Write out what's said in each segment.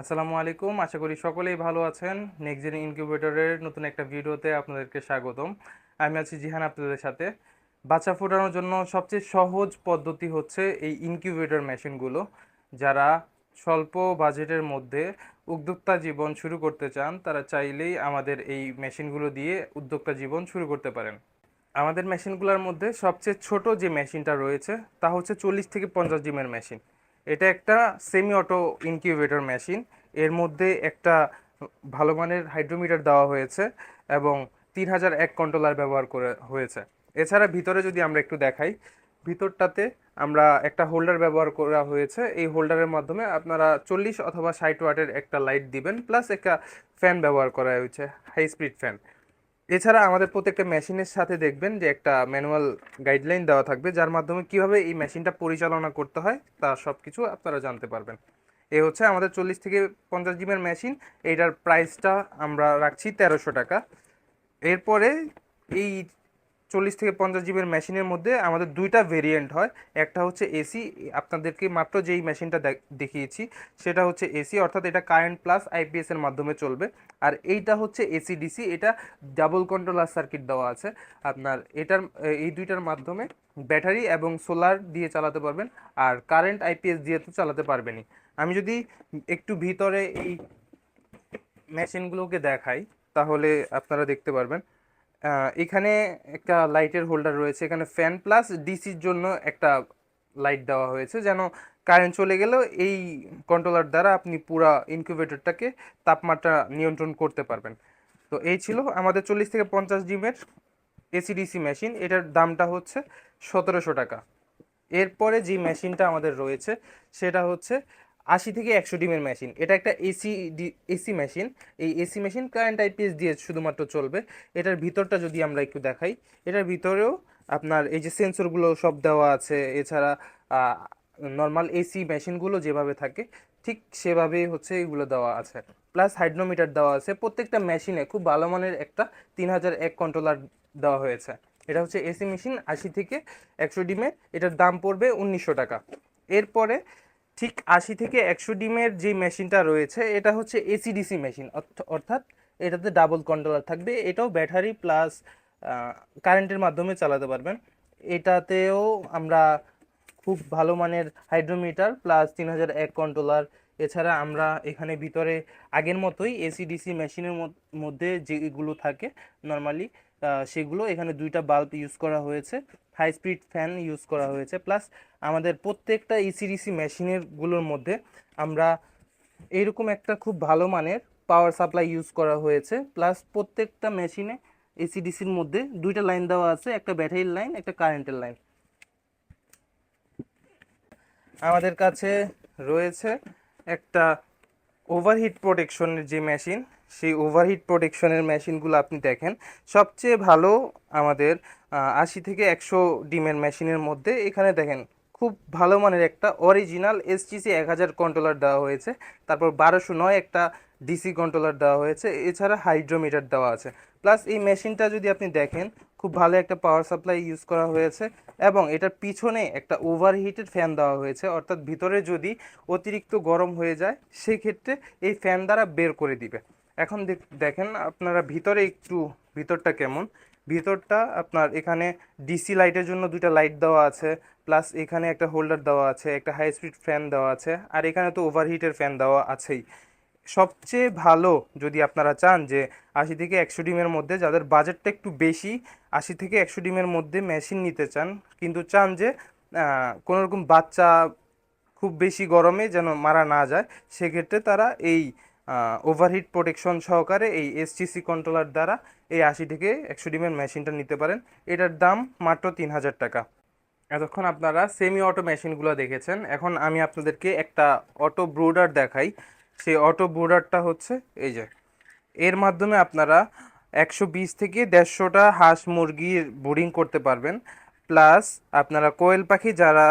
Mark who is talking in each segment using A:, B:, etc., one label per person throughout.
A: আসসালামু আলাইকুম। আশা করি সকলেই ভালো আছেন। নেক্সট জেন ইনকিউবেটরের নতুন একটা ভিডিওতে আপনাদেরকে স্বাগতম। আমি আছি জিহান আপনাদের সাথে। বাচ্চা ফোটানোর জন্য সবচেয়ে সহজ পদ্ধতি হচ্ছে এই ইনকিউবেটর মেশিনগুলো যারা স্বল্প বাজেটের মধ্যে উদ্যোক্তা জীবন শুরু করতে চান, তারা চাইলেই আমাদের এই মেশিনগুলো দিয়ে উদ্যোক্তা জীবন শুরু করতে পারেন। আমাদের মেশিনগুলোর মধ্যে সবচেয়ে ছোট যে মেশিনটা রয়েছে, তা হচ্ছে চল্লিশ থেকে পঞ্চাশ ডিমের মেশিন এটা একটা সেমি অটো ইনকিউবেটর মেশিন এর মধ্যে একটা ভালো মানের হাইড্রোমিটার দেওয়া হয়েছে এবং তিন হাজার এক কন্ট্রোলার ব্যবহার করে হয়েছে। এছাড়া ভিতরে যদি আমরা একটু দেখাই, ভিতরটাতে আমরা একটা হোল্ডার ব্যবহার করা হয়েছে। এই হোল্ডারের মাধ্যমে আপনারা চল্লিশ অথবা ষাট ওয়াটের একটা লাইট দিবেন প্লাস একটা ফ্যান ব্যবহার করা হয়েছে হাই স্পিড ফ্যান এছাড়া আমাদের প্রত্যেকটা মেশিনের সাথে দেখবেন যে একটা ম্যানুয়াল গাইডলাইন দেওয়া থাকবে, যার মাধ্যমে কীভাবে এই মেশিনটা পরিচালনা করতে হয় তা সব কিছু আপনারা জানতে পারবেন। এ হচ্ছে আমাদের চল্লিশ থেকে পঞ্চাশ জিমের মেশিন, এইটার প্রাইসটা আমরা রাখছি তেরোশো টাকা। এরপরে এই চল্লিশ থেকে পঞ্চাশ জিবির মেশিনের মধ্যে আমাদের দুইটা ভেরিয়েন্ট হয়, একটা হচ্ছে এসি আপনাদেরকে মাত্র যেই মেশিনটা দেখ- দেখিয়েছি, সেটা হচ্ছে এসি অর্থাৎ এটা কারেন্ট প্লাস আইপিএস এর মাধ্যমে চলবে। আর এইটা হচ্ছে এসি ডিসি এটা ডাবল কন্ট্রোলার সার্কিট দেওয়া আছে। আপনার এটার, এই দুইটার মাধ্যমে ব্যাটারি এবং সোলার দিয়ে চালাতে পারবেন, আর কারেন্ট আইপিএস দিয়ে তো চালাতে পারবেনই। আমি যদি একটু ভিতরে এই মেশিনগুলোকে দেখাই, তাহলে আপনারা দেখতে পারবেন। এখানে একটা লাইটের হোল্ডার রয়েছে, এখানে ফ্যান প্লাস ডিসির জন্য একটা লাইট দেওয়া হয়েছে, যেন কারেন্ট চলে গেলেও এই কন্ট্রোলার দ্বারা আপনি পুরা ইনকিউবেটরটাকে তাপমাত্রা নিয়ন্ত্রণ করতে পারবেন। তো এই ছিল আমাদের চল্লিশ থেকে পঞ্চাশ ডিমের এসিডিসি মেশিন এটার দামটা হচ্ছে সতেরোশো টাকা। এরপরে যে মেশিনটা আমাদের রয়েছে, সেটা হচ্ছে আশি থেকে একশো ডিমের মেশিন এটা একটা এসি এসি মেশিন এই এসি মেশিন কারেন্ট আইপিএস দিয়ে শুধুমাত্র চলবে। এটার ভিতরটা যদি আমরা একটু দেখাই, এটার ভিতরেও আপনার এই যে সেন্সরগুলো সব দেওয়া আছে, এছাড়া নর্মাল এসি মেশিনগুলো যেভাবে থাকে, ঠিক সেভাবেই হচ্ছে এগুলো দেওয়া আছে। প্লাস হাইড্রোমিটার দেওয়া আছে। প্রত্যেকটা মেশিনে খুব ভালো মানের একটা তিন হাজার এক কন্ট্রোলার দেওয়া হয়েছে। এটা হচ্ছে এসি মেশিন আশি থেকে একশো ডিমের, এটার দাম পড়বে উনিশশো টাকা। এরপরে ঠিক আশি থেকে একশো ডিমের যে মেশিনটা রয়েছে, এটা হচ্ছে এসিডিসি মেশিন অর্থাৎ এটাতে ডাবল কন্ট্রোলার থাকবে। এটাও ব্যাটারি প্লাস কারেন্টের মাধ্যমে চালাতে পারবেন। এটাতেও আমরা খুব ভালো মানের হাইড্রোমিটার প্লাস তিন হাজার এক কন্ট্রোলার। এছাড়া আমরা এখানে ভিতরে আগের মতোই এসিডিসি মেশিনের মধ্যে যেগুলো থাকে নর্মালি সেগুলো এখানে দুইটা বাল্ব ইউজ করা হয়েছে। হাই স্পিড ফ্যান ইউজ করা হয়েছে। প্লাস আমাদের প্রত্যেকটা ইসিডিসি মেশিনেরগুলোর মধ্যে আমরা এইরকম একটা খুব ভালো মানের পাওয়ার সাপ্লাই ইউজ করা হয়েছে। প্লাস প্রত্যেকটা মেশিনে এসিডিসির মধ্যে দুইটা লাইন দেওয়া আছে, একটা ব্যাটারির লাইন একটা কারেন্টের লাইন আমাদের কাছে রয়েছে একটা ওভারহিট প্রোটেকশনের যে মেশিন সেই ওভারহিট প্রোটেকশনের মেশিনগুলো আপনি দেখেন। সবচেয়ে ভালো আমাদের আশি থেকে একশো ডিমের মেশিনের মধ্যে। এখানে দেখেন, খুব ভালো মানের একটা অরিজিনাল এসটিসি এক হাজার কন্ট্রোলার দেওয়া হয়েছে। তারপর বারোশো নয় একটা ডিসি কন্ট্রোলার দেওয়া হয়েছে। এছাড়া হাইড্রোমিটার দেওয়া আছে। প্লাস এই মেশিনটা যদি আপনি দেখেন খুব ভালো একটা পাওয়ার সাপ্লাই ইউজ করা হয়েছে এবং এটার পিছনে একটা ওভারহিটেড ফ্যান দেওয়া হয়েছে। অর্থাৎ ভিতরে যদি অতিরিক্ত গরম হয়ে যায় সেই ক্ষেত্রে এই ফ্যান দ্বারা বের করে দিবে। এখন দেখ- দেখেন আপনারা ভিতরে একটু, ভিতরটা কেমন? ভিতরটা আপনার এখানে ডিসি লাইটের জন্য দুইটা লাইট দেওয়া আছে প্লাস এখানে একটা হোল্ডার দেওয়া আছে, একটা হাই স্পিড ফ্যান দেওয়া আছে, আর এখানে তো ওভারহিটের ফ্যান দেওয়া আছেই। সবচেয়ে ভালো যদি আপনারা চান যে আশি থেকে একশো ডিমের মধ্যে, যাদের বাজেটটা একটু বেশি, আশি থেকে একশো ডিমের মধ্যে মেশিন নিতে চান, কিন্তু চান যে কোনো রকম বাচ্চা খুব বেশি গরমে যেন মারা না যায়, সেক্ষেত্রে তারা এই ওভারহিট প্রোটেকশন সহকারে এই এসটিসি কন্ট্রোলার দ্বারা এই আশি থেকে একশো ডিমের মেশিনটা নিতে পারেন। এটার দাম মাত্র তিন হাজার টাকা। এতক্ষণ আপনারা সেমি অটো মেশিনগুলো দেখেছেন। এখন আমি আপনাদেরকে একটা অটো ব্রুডার দেখাই। সেই অটো ব্রুডারটা হচ্ছে এই যে। এর মাধ্যমে আপনারা একশো বিশ থেকে দেড়শোটা হাঁস মুরগির ব্রিডিং করতে পারবেন। প্লাস আপনারা কোয়েল পাখি যারা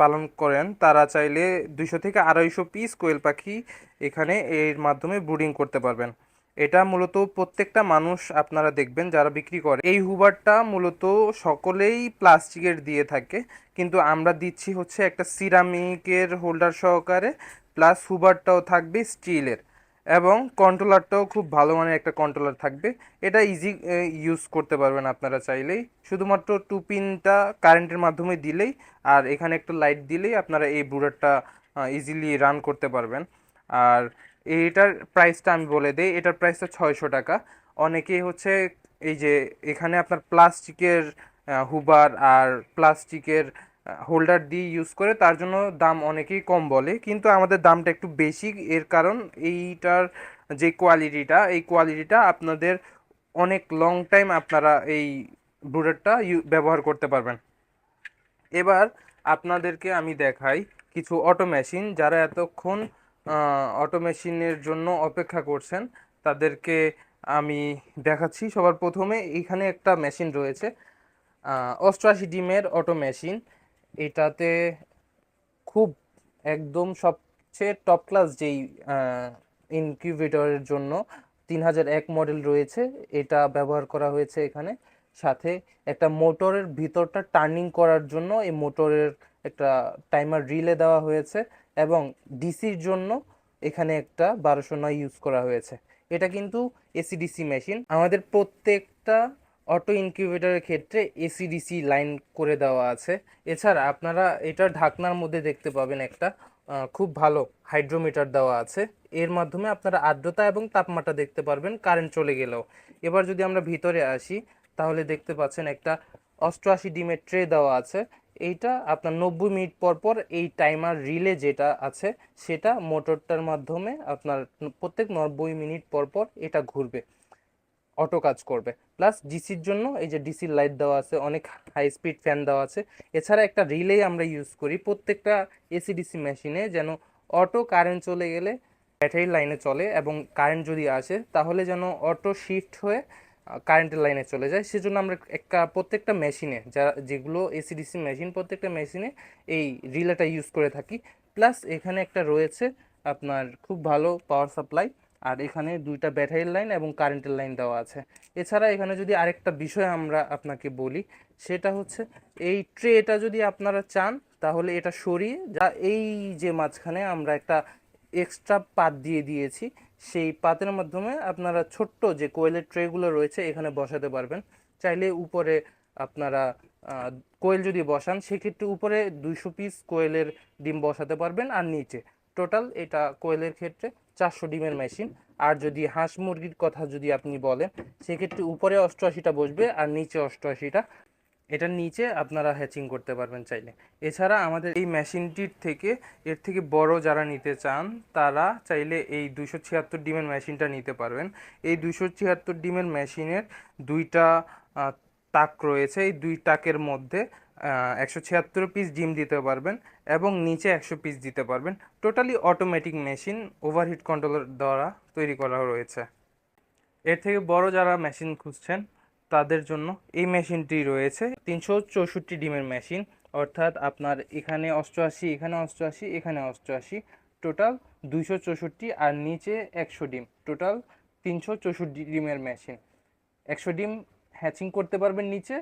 A: পালন করেন, তারা চাইলে দুইশো থেকে আড়াইশো পিস কোয়েল পাখি এখানে এর মাধ্যমে ব্রিডিং করতে পারবেন। এটা মূলত প্রত্যেকটা মানুষ আপনারা দেখবেন যারা বিক্রি করে। এই হুবারটা মূলত সকলেই প্লাস্টিকের দিয়ে থাকে। কিন্তু আমরা দিচ্ছি হচ্ছে একটা সিরামিকের হোল্ডার সহকারে প্লাস হুবারটাও থাকবে স্টিলের এবং কন্ট্রোলারটাও খুব ভালো মানের একটা কন্ট্রোলার থাকবে। এটা ইজি ইউজ করতে পারবেন আপনারা চাইলেই। শুধুমাত্র টু পিনটা কারেন্টের মাধ্যমে দিলেই আর এখানে একটা লাইট দিলেই আপনারা এই ব্রুডারটা ইজিলি রান করতে পারবেন। আর এইটার প্রাইসটা আমি বলে দিই, এটার প্রাইসটা ছয়শো টাকা। অনেকেই হচ্ছে এই যে এখানে আপনার প্লাস্টিকের হুবার আর প্লাস্টিকের হোল্ডার দিয়ে ইউজ করে তার জন্য দাম অনেকেই কম বলে, কিন্তু আমাদের দামটা একটু বেশি। এর কারণ এইটার যে কোয়ালিটিটা এই কোয়ালিটিটা আপনাদের অনেক লং টাইম আপনারা এই ব্রুডারটা ব্যবহার করতে পারবেন। এবার আপনাদেরকে আমি দেখাই কিছু অটো মেশিন যারা এতক্ষণ অটো মেশিনের জন্য অপেক্ষা করছেন, তাদেরকে আমি দেখাচ্ছি। সবার প্রথমে এখানে একটা মেশিন রয়েছে অষ্টআশি ডিমের অটো মেশিন এটাতে খুব একদম সবচেয়ে টপ ক্লাস যেই ইনকিউবেটরের জন্য তিন হাজার এক মডেল রয়েছে, এটা ব্যবহার করা হয়েছে এখানে। সাথে একটা মোটরের ভিতরটা টার্নিং করার জন্য এই মোটরের একটা টাইমার রিলে দেওয়া হয়েছে এবং ডিসির জন্য এখানে একটা বারোশো নয় ইউজ করা হয়েছে। এটা কিন্তু এসিডিসি মেশিন আমাদের প্রত্যেকটা অটো ইনকিউবেটরের ক্ষেত্রে এসিডিসি লাইন করে দেওয়া আছে। এছাড়া আপনারা এটা ঢাকনার মধ্যে দেখতে পাবেন একটা খুব ভালো হাইড্রোমিটার দেওয়া আছে। এর মাধ্যমে আপনারা আর্দ্রতা এবং তাপমাত্রা দেখতে পারবেন কারেন্ট চলে গেলেও। এবার যদি আমরা ভিতরে আসি, তাহলে দেখতে পাচ্ছেন একটা অষ্টআশি ডিমের ট্রে দেওয়া আছে। এইটা আপনার নব্বই মিনিট পর পর এই টাইমার রিলে যেটা আছে, সেটা মোটরটার মাধ্যমে আপনার প্রত্যেক নব্বই মিনিট পর পর এটা ঘুরবে। অটো কাজ করবে। প্লাস ডিসির জন্য এই যে ডিসির লাইট দেওয়া আছে, অনেক হাই স্পিড ফ্যান দেওয়া আছে। এছাড়া একটা রিলে আমরা ইউজ করি, প্রত্যেকটা এসি ডিসি মেশিনে যেন অটো কারেন্ট চলে গেলে ব্যাটারি লাইনে চলে এবং কারেন্ট যদি আসে, তাহলে যেন অটো শিফট হয়ে কারেন্টের লাইনে চলে যায়। সেজন্য আমরা একটা, প্রত্যেকটা মেশিনে যারা যেগুলো এসিডিসি মেশিন প্রত্যেকটা মেশিনে এই রিলেটা ইউজ করে থাকি। প্লাস এখানে একটা রয়েছে আপনার খুব ভালো পাওয়ার সাপ্লাই আর এখানে দুইটা ব্যাটারির লাইন এবং কারেন্টের লাইন দেওয়া আছে। এছাড়া এখানে যদি আরেকটা বিষয় আমরা আপনাকে বলি, সেটা হচ্ছে এই ট্রেটা যদি আপনারা চান, তাহলে এটা সরিয়ে যা এই যে মাঝখানে আমরা একটা এক্সট্রা পাত দিয়ে দিয়েছি, সেই পাতের মাধ্যমে আপনারা ছোট্ট যে কোয়েলের ট্রেগুলো রয়েছে, এখানে বসাতে পারবেন। চাইলে উপরে আপনারা কোয়েল যদি বসান, সেক্ষেত্রে উপরে দুইশো পিস কোয়েলের ডিম বসাতে পারবেন। আর নিচে টোটাল এটা কোয়েলের ক্ষেত্রে চারশো ডিমের মেশিন। আর যদি হাঁস মুরগির কথা যদি আপনি বলেন, সেক্ষেত্রে উপরে অষ্টআশিটা বসবে আর নিচে অষ্টআশিটা। এটার নিচে আপনারা হ্যাচিং করতে পারবেন চাইলে। এছাড়া আমাদের এই মেশিনটির থেকে, এর থেকে বড় যারা নিতে চান, তারা চাইলে এই দুশো ছিয়াত্তর ডিমের মেশিনটা নিতে পারবেন। এই দুশো ছিয়াত্তর ডিমের মেশিনের দুইটা তাক রয়েছে। এই দুই তাকের মধ্যে একশো ছিয়াত্তর পিস ডিম দিতে পারবেন এবং নিচে একশো পিস দিতে পারবেন। Totally automatic machine overheat controller দ্বারা তৈরি করা রয়েছে। এর থেকে বড় যারা মেশিন খুঁজছেন, তাদের জন্য এই মেশিনটি রয়েছে। তিনশো চৌষট্টি ডিমের মেশিন অর্থাৎ আপনার এখানে অষ্টআশি এখানে অষ্টআশি এখানে অষ্টআশি। টোটাল দুইশো চৌষট্টি আর নিচে একশো ডিম। টোটাল তিনশো চৌষট্টি ডিমের মেশিন একশো ডিম হ্যাচিং করতে পারবেন নিচে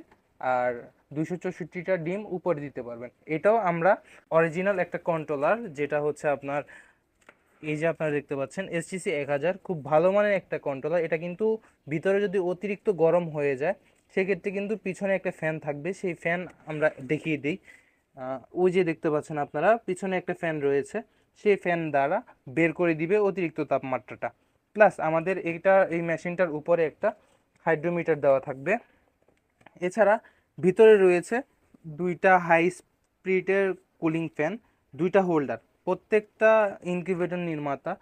A: আর দুইশো চৌষট্টিটা ডিম উপরে দিতে পারবেন। এটাও আমরা অরিজিনাল একটা কন্ট্রোলার যেটা হচ্ছে আপনার, এই যে আপনারা দেখতে পাচ্ছেন এসটিসি এক হাজার, খুব ভালো মানের একটা কন্ট্রোলার এটা কিন্তু ভিতরে যদি অতিরিক্ত গরম হয়ে যায়, সেক্ষেত্রে কিন্তু পিছনে একটা ফ্যান থাকবে। সেই ফ্যান আমরা দেখিয়ে দিই। ওই যে দেখতে পাচ্ছেন আপনারা, পিছনে একটা ফ্যান রয়েছে। সেই ফ্যান দ্বারা বের করে দিবে অতিরিক্ত তাপমাত্রাটা। প্লাস আমাদের এইটা এই মেশিনটার উপরে একটা হাইড্রোমিটার দেওয়া থাকবে। এছাড়া ভিতরে রয়েছে দুইটা হাই স্পিডের কুলিং ফ্যান দুইটা হোল্ডার প্রত্যেকটা ইনকিউবেটর নির্মাতা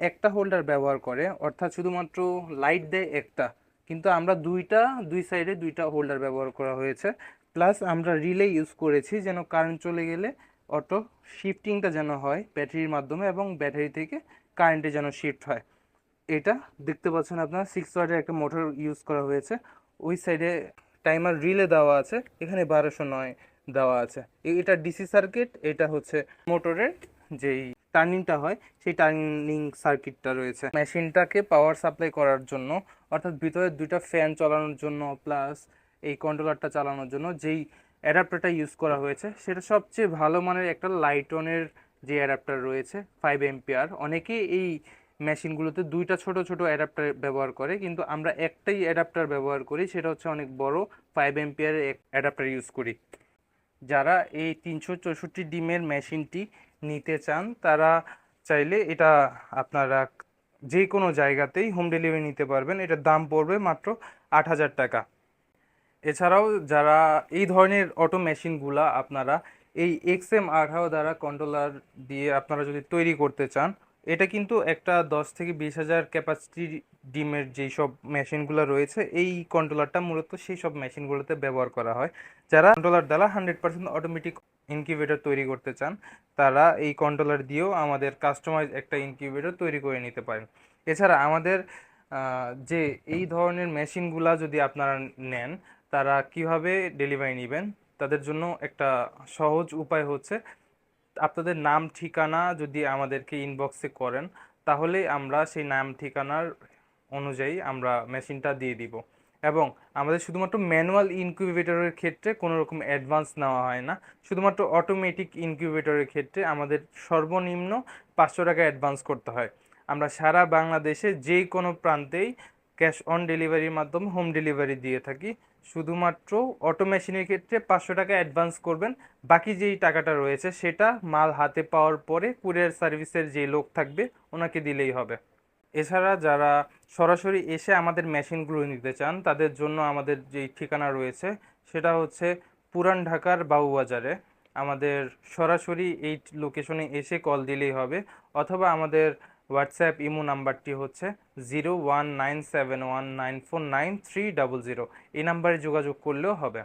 A: একটা হোল্ডার ব্যবহার করে, অর্থাৎ শুধুমাত্র লাইট দেয় একটা। কিন্তু আমরা দুইটা, দুই সাইডে দুইটা হোল্ডার ব্যবহার করা হয়েছে। প্লাস আমরা রিলে ইউজ করেছি যেন কারেন্ট চলে গেলে অটো শিফটিংটা যেন হয় ব্যাটারির মাধ্যমে এবং ব্যাটারি থেকে কারেন্টে যেন শিফট হয়। এটা দেখতে পাচ্ছেন আপনার সিক্স ওয়াটের একটা মোটর ইউজ করা হয়েছে। ওই সাইডে টাইমার রিলে দেওয়া আছে, এখানে বারোশো নয় দেওয়া আছে। এটা ডিসি সার্কিট, এটা হচ্ছে মোটরের যেই টার্নিংটা হয়, সেই টার্নিং সার্কিটটা রয়েছে। মেশিনটাকে পাওয়ার সাপ্লাই করার জন্য, অর্থাৎ ভিতরে দুইটা ফ্যান চালানোর জন্য প্লাস এই কন্ট্রোলারটা চালানোর জন্য যেই অ্যাডাপ্টারটা ইউজ করা হয়েছে, সেটা সবচেয়ে ভালো মানের একটা লাইটনের যে অ্যাডাপ্টার রয়েছে ফাইভ এমপিআর অনেকেই এই মেশিনগুলোতে দুইটা ছোট ছোট অ্যাডাপ্টার ব্যবহার করে, কিন্তু আমরা একটাই অ্যাডাপ্টার ব্যবহার করি, সেটা হচ্ছে অনেক বড় ফাইভ এমপিআর অ্যাডাপ্টার ইউজ করি। যারা এই তিনশো চৌষট্টি ডিমের মেশিনটি নিতে চান, তারা চাইলে এটা আপনারা যে কোনো জায়গাতেই হোম ডেলিভারি নিতে পারবেন। এটার দাম পড়বে মাত্র আট হাজার টাকা। এছাড়াও যারা এই ধরনের অটো মেশিনগুলা আপনারা এই এক্স এম আঠারো দ্বারা কন্ট্রোলার দিয়ে আপনারা যদি তৈরি করতে চান এটা কিন্তু একটা দশ থেকে বিশ হাজার ক্যাপাসিটি ডিমের যেই সব মেশিনগুলো রয়েছে, এই কন্ট্রোলারটা মূলত সেই সব মেশিনগুলোতে ব্যবহার করা হয়। যারা কন্ট্রোলার দ্বারা হান্ড্রেড পার্সেন্ট অটোমেটিক ইনকিউবেটর তৈরি করতে চান, তারা এই কন্ট্রোলার দিয়েও আমাদের কাস্টমাইজ একটা ইনকিউবেটর তৈরি করে নিতে পারেন। এছাড়া আমাদের যে এই ধরনের মেশিনগুলা যদি আপনারা নেন, তারা কীভাবে ডেলিভারি নেবেন, তাদের জন্য একটা সহজ উপায় হচ্ছে আপনাদের নাম, ঠিকানা যদি আমাদেরকে ইনবক্সে করেন, তাহলে আমরা সেই নাম, ঠিকানার অনুযায়ী আমরা মেশিনটা দিয়ে দিব। এবং আমাদের শুধুমাত্র ম্যানুয়াল ইনকিউবেটরের ক্ষেত্রে কোনো রকম অ্যাডভান্স নেওয়া হয় না। শুধুমাত্র অটোমেটিক ইনকিউবেটরের ক্ষেত্রে আমাদের সর্বনিম্ন পাঁচশো টাকা অ্যাডভান্স করতে হয়। আমরা সারা বাংলাদেশে যে কোনো প্রান্তেই ক্যাশ অন ডেলিভারির মাধ্যমে হোম ডেলিভারি দিয়ে থাকি। শুধুমাত্র অটো মেশিনের ক্ষেত্রে পাঁচশো টাকা অ্যাডভান্স করবেন। বাকি যেই টাকাটা রয়েছে সেটা মাল হাতে পাওয়ার পরে কুরিয়ার সার্ভিসের যে লোক থাকবে ওনাকে দিলেই হবে। এছাড়া যারা সরাসরি এসে আমাদের মেশিনগুলো নিতে চান, তাদের জন্য আমাদের যেই ঠিকানা রয়েছে সেটা হচ্ছে পুরান ঢাকার বাবুবাজারে। আমাদের সরাসরি এই লোকেশনে এসে কল দিলেই হবে। অথবা আমাদের হোয়াটসঅ্যাপ ইমো নাম্বারটি হচ্ছে zero one nine seven one nine four nine three double zero. এই নাম্বারে যোগাযোগ করলেও হবে।